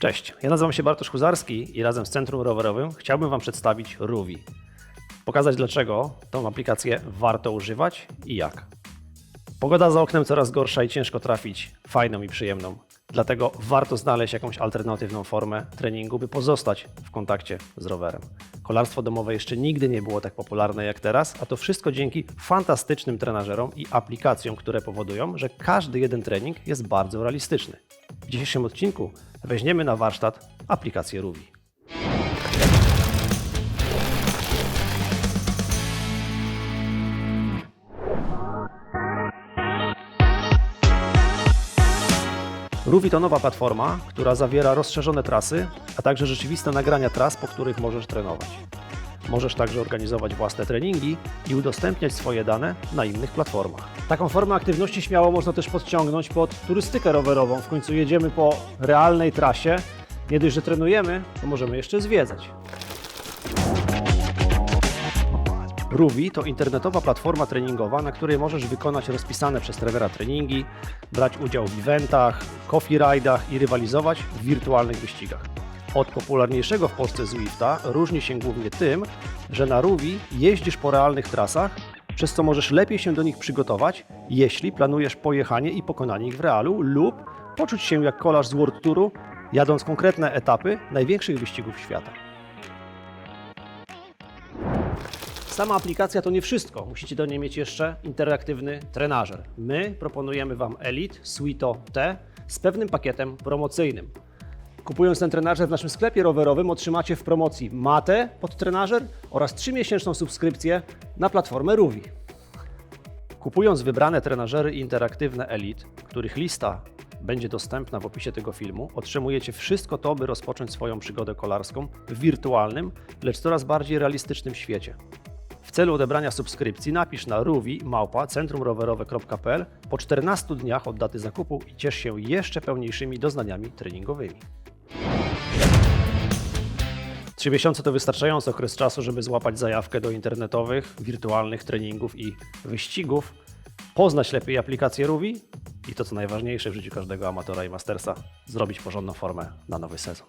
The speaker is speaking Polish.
Cześć, ja nazywam się Bartosz Huzarski i razem z Centrum Rowerowym chciałbym Wam przedstawić Ruvi. Pokazać dlaczego tą aplikację warto używać i jak. Pogoda za oknem coraz gorsza i ciężko trafić fajną i przyjemną. Dlatego warto znaleźć jakąś alternatywną formę treningu, by pozostać w kontakcie z rowerem. Kolarstwo domowe jeszcze nigdy nie było tak popularne jak teraz, a to wszystko dzięki fantastycznym trenażerom i aplikacjom, które powodują, że każdy jeden trening jest bardzo realistyczny. W dzisiejszym odcinku weźmiemy na warsztat aplikację Ruvi. Ruvi to nowa platforma, która zawiera rozszerzone trasy, a także rzeczywiste nagrania tras, po których możesz trenować. Możesz także organizować własne treningi i udostępniać swoje dane na innych platformach. Taką formę aktywności śmiało można też podciągnąć pod turystykę rowerową. W końcu jedziemy po realnej trasie. Nie dość, że trenujemy, to możemy jeszcze zwiedzać. Ruvi to internetowa platforma treningowa, na której możesz wykonać rozpisane przez trenera treningi, brać udział w eventach, coffee ride'ach i rywalizować w wirtualnych wyścigach. Od popularniejszego w Polsce Zwifta różni się głównie tym, że na Ruvi jeździsz po realnych trasach, przez co możesz lepiej się do nich przygotować, jeśli planujesz pojechanie i pokonanie ich w realu lub poczuć się jak kolarz z World Touru, jadąc konkretne etapy największych wyścigów świata. Sama aplikacja to nie wszystko. Musicie do niej mieć jeszcze interaktywny trenażer. My proponujemy Wam Elite Suito T z pewnym pakietem promocyjnym. Kupując ten trenażer w naszym sklepie rowerowym otrzymacie w promocji matę pod trenażer oraz 3-miesięczną subskrypcję na platformę Ruvi. Kupując wybrane trenażery interaktywne Elite, których lista będzie dostępna w opisie tego filmu, otrzymujecie wszystko to, by rozpocząć swoją przygodę kolarską w wirtualnym, lecz coraz bardziej realistycznym świecie. W celu odebrania subskrypcji napisz na ruvi małpa centrumrowerowe.pl po 14 dniach od daty zakupu i ciesz się jeszcze pełniejszymi doznaniami treningowymi. Trzy miesiące to wystarczający okres czasu, żeby złapać zajawkę do internetowych, wirtualnych treningów i wyścigów, poznać lepiej aplikację Ruvi i to co najważniejsze w życiu każdego amatora i mastersa, zrobić porządną formę na nowy sezon.